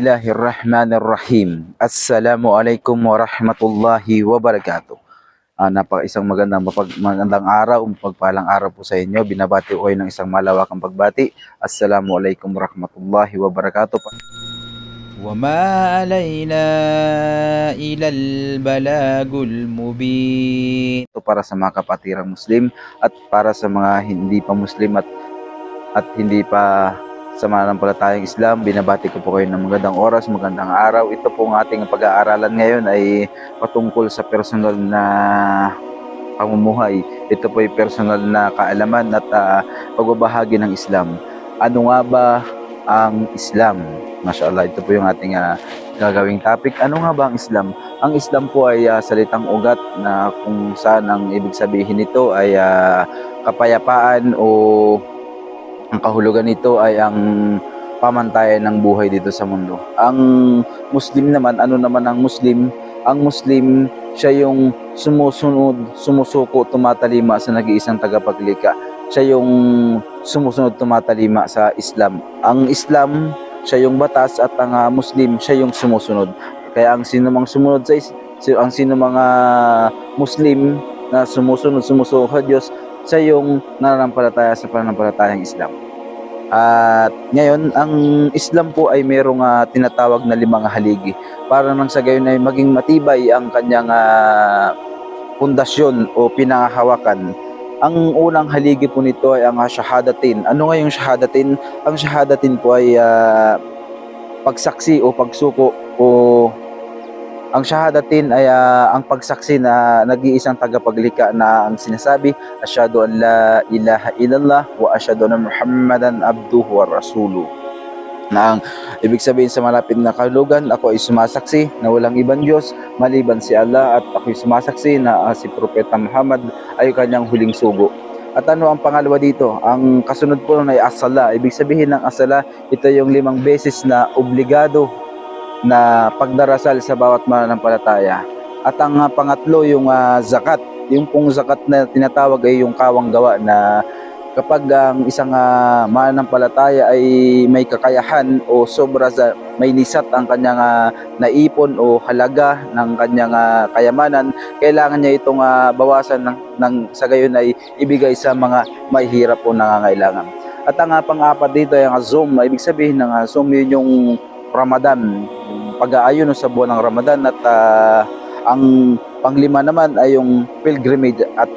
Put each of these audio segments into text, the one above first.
Bismillahirrahmanirrahim. Assalamualaikum warahmatullahi wabarakatuh. Ah, napaka isang magandang mapag, magandang araw, pagpalang araw po sa inyo. Binabati ko kayo ng isang malawakang pagbati. Assalamualaikum warahmatullahi wabarakatuh. وما علينا إلى البلاغ المبين Ito para sa mga kapatirang Muslim at para sa mga hindi pa Muslim at at hindi pa sa mananampalatayang Islam, binabati ko po kayo ng magandang oras, magandang araw. Ito po ang ating pag-aaralan ngayon ay patungkol sa personal na pamumuhay. Ito po ay personal na kaalaman at ah, pagbabahagi ng Islam. Ano nga ba ang Islam? Mashallah, ito po yung ating ah, gagawing topic. Ano nga ba ang Islam? Ang Islam po ay ah, salitang ugat na kung saan ang ibig sabihin nito ay ah, kapayapaan o ang kahulugan nito ay ang pamantayan ng buhay dito sa mundo. Ang Muslim naman, ano naman ang Muslim? Ang Muslim, siya yung sumusunod, sumusuko, tumatalima sa nag-iisang tagapaglikha. Siya yung sumusunod, tumatalima sa Islam. Ang Islam, siya yung batas at ang ah, Muslim, siya yung sumusunod. Kaya ang sino mang sumunod sa ang sino mga Muslim na sumusunod, sumusunod sa Diyos, siya yung nananampalataya sa pananampalatayang Islam. At ngayon, ang Islam po ay merong ah, tinatawag na limang haligi. Para nang sa gayon ay maging matibay ang kanyang ah, pundasyon o pinangahawakan. Ang unang haligi po nito ay ang ah, shahadatin. Ano nga yung shahadatin? Ang shahadatin po ay ah, pagsaksi o pagsuko o ang shahadatin ay ah, ang pagsaksi na nag-iisang tagapaglikha na ang sinasabi asyhadu an la ilaha illallah wa asyhadu anna muhammadan abduhu wa rasuluh na ang ibig sabihin sa malapit na kahulugan ako ay sumasaksi na walang ibang Diyos maliban si Allah at ako ay sumasaksi na ah, si Propeta Muhammad ay kanyang huling sugo at ano ang pangalawa dito? Ang kasunod po nun ay asala. Ibig sabihin ng asala, ito yung limang beses na obligado na pagdarasal sa bawat mananampalataya. At ang ah, pangatlo yung ah, zakat. Yung pong zakat na tinatawag ay yung kawang gawa na kapag ang isang uh, mananampalataya ay may kakayahan o sobra sa may nisat ang kanyang ah, naipon o halaga ng kanyang ah, kayamanan, kailangan niya itong ah, bawasan ng, ng sa gayon ay ibigay sa mga may hirap o nangangailangan. At ang ah, pang-apat dito ay ang azum. Ibig sabihin ng azum yun yung Ramadan, pag-aayon sa buwan ng Ramadan at ah, ang panglima naman ay yung pilgrimage at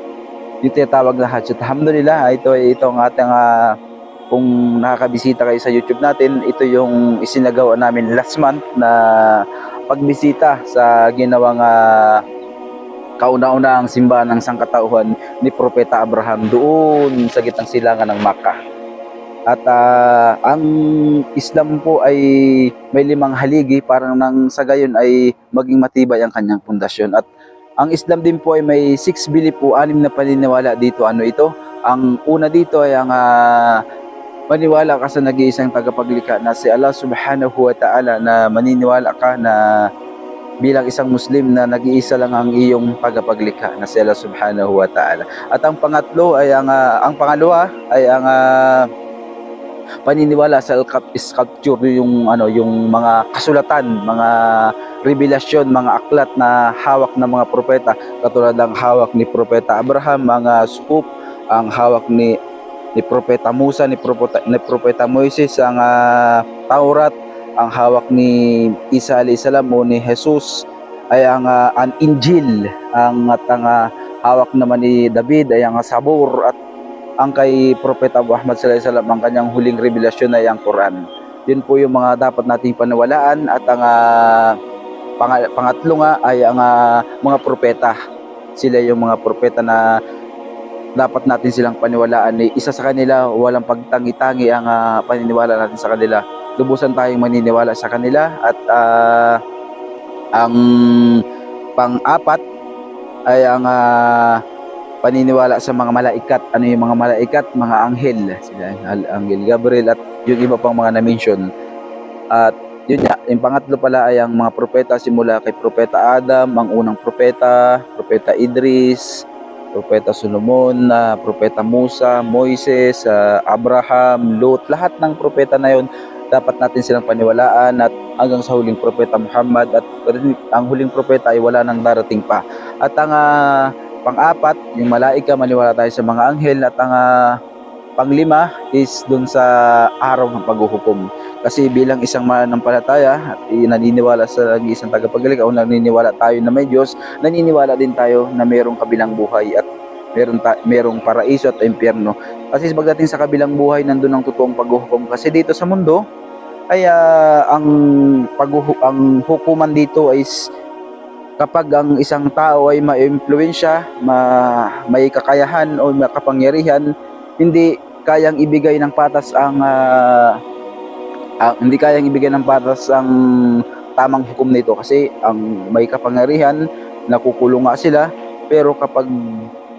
yung tinatawag na Hajj. Alhamdulillah, ito ay ito ang ating ah, kung nakakabisita kayo sa YouTube natin, ito yung isinagawa namin last month na pagbisita sa ginawang ah, kauna-una ang simbahan ng sangkatauhan ni Propeta Abraham doon sa gitnang silangan ng Makkah. At ah, ang Islam po ay may limang haligi parang nang sa gayon ay maging matibay ang kanyang pundasyon. At ang Islam din po ay may six belief po, anim na paniniwala dito. Ano ito? Ang una dito ay ang ah, maniwala ka sa nag-iisang tagapaglikha na si Allah subhanahu wa ta'ala na maniniwala ka na bilang isang Muslim na nag-iisa lang ang iyong tagapaglikha na si Allah subhanahu wa ta'ala. At ang pangatlo ay ang ah, ang pangalawa ay ang ah, paniniwala sa sculpture yung ano yung mga kasulatan, mga revelasyon, mga aklat na hawak ng mga propeta. Katulad ng hawak ni propeta Abraham, mga scoop, ang hawak ni ni propeta Musa, ni propeta ni propeta Moises, ang ah, Taurat, ang hawak ni Isa alayhis salam o ni Jesus ay ang ah, an Injil, ang at ang ah, hawak naman ni David ay ang Sabur at ang kay Propeta Muhammad sallallahu alaihi wasallam ang kanyang huling revelasyon ay ang Quran. Yun po yung mga dapat nating panawalaan at ang ah, pang- pangatlo nga ay ang ah, mga propeta. Sila yung mga propeta na dapat natin silang paniwalaan. Eh, Isa sa kanila, walang pagtangi-tangi ang ah, paniniwala natin sa kanila. Lubusan tayong maniniwala sa kanila at ah, ang pang-apat ay ang ah, paniniwala sa mga malaikat. Ano yung mga malaikat? Mga anghel. Sila, ang anghel Gabriel at yung iba pang mga na-mention. At yun nga, yung pangatlo pala ay ang mga propeta simula kay Propeta Adam, ang unang propeta, Propeta Idris, Propeta Solomon, na Propeta Musa, Moises, ah, Abraham, Lot, lahat ng propeta na yun dapat natin silang paniwalaan at hanggang sa huling propeta Muhammad at ang huling propeta ay wala nang darating pa. At ang ah, pang-apat, yung malaika, maniwala tayo sa mga anghel at ang ah, panglima is dun sa araw ng paghuhukom. Kasi bilang isang mananampalataya at eh, naniniwala sa isang tagapaglikha o naniniwala tayo na may Diyos, naniniwala din tayo na mayroong kabilang buhay at meron ta- merong paraiso at impyerno. Kasi pagdating sa kabilang buhay, nandun ang totoong paghuhukom. Kasi dito sa mundo, ay ah, ang paghuhu- ang hukuman dito is kapag ang isang tao ay ma-impluensya, ma may kakayahan o may kapangyarihan, hindi kayang ibigay ng patas ang ah, ah, hindi kayang ibigay ng patas ang tamang hukom nito kasi ang may kapangyarihan nakukulong nga sila pero kapag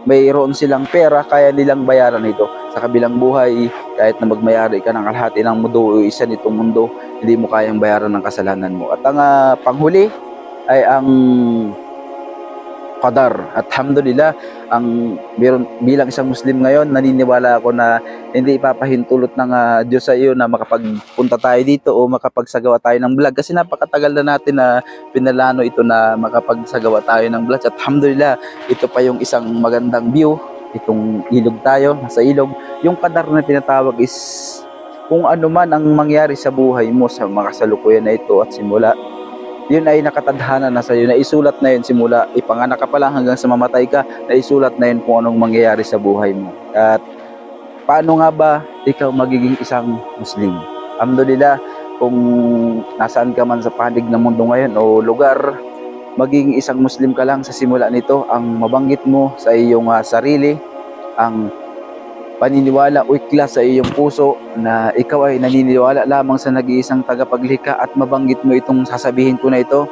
mayroon silang pera kaya nilang bayaran ito. Sa kabilang buhay kahit na magmayari ka ng kalahati ng mundo o isa nitong mundo hindi mo kayang bayaran ng kasalanan mo. At ang ah, panghuli ay ang qadar. At alhamdulillah ang meron bilang isang muslim ngayon naniniwala ako na hindi ipapahintulot ng ah, Diyos sa iyo na makapagpunta tayo dito o makapagsagawa tayo ng vlog. Kasi napakatagal na natin na pinalano ito na makapagsagawa tayo ng vlog. At alhamdulillah ito pa yung isang magandang view. Itong ilog tayo nasa ilog. Yung qadar na tinatawag is kung ano man ang mangyari sa buhay mo sa mga kasalukuyan na ito at simula yun ay nakatadhana na sa iyo, naisulat na yun simula ipanganak ka pa lang hanggang sa mamatay ka, naisulat na yun kung anong mangyayari sa buhay mo. At paano nga ba ikaw magiging isang Muslim? Alhamdulillah, kung nasaan ka man sa panig ng mundo ngayon o lugar, maging isang Muslim ka lang sa simula nito, ang mabanggit mo sa iyong ah, sarili, ang paniniwala o iklas sa iyong puso na ikaw ay naniniwala lamang sa nag-iisang tagapaglikha at mabanggit mo itong sasabihin ko na ito.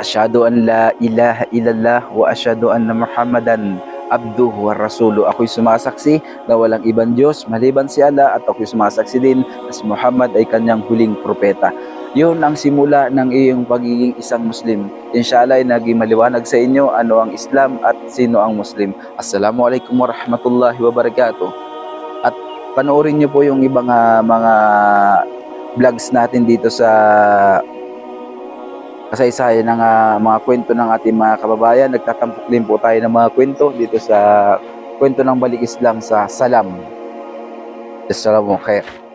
Asyhadu an la ilaha illallah wa asyhadu anna Muhammadan abduhu wa rasuluh. Ako'y sumasaksi na walang ibang Diyos maliban si Allah at ako'y sumasaksi din na si Muhammad ay kanyang huling propeta. Yun ang simula ng iyong pagiging isang Muslim. Inshallah ay naging maliwanag sa inyo ano ang Islam at sino ang Muslim. Assalamualaikum warahmatullahi wabarakatuh. At panoorin niyo po yung ibang ah, mga vlogs natin dito sa kasaysayan ng ah, mga kwento ng ating mga kababayan. Nagtatampok din po tayo ng mga kwento dito sa kwento ng balik Islam sa Salam. Assalamu khair.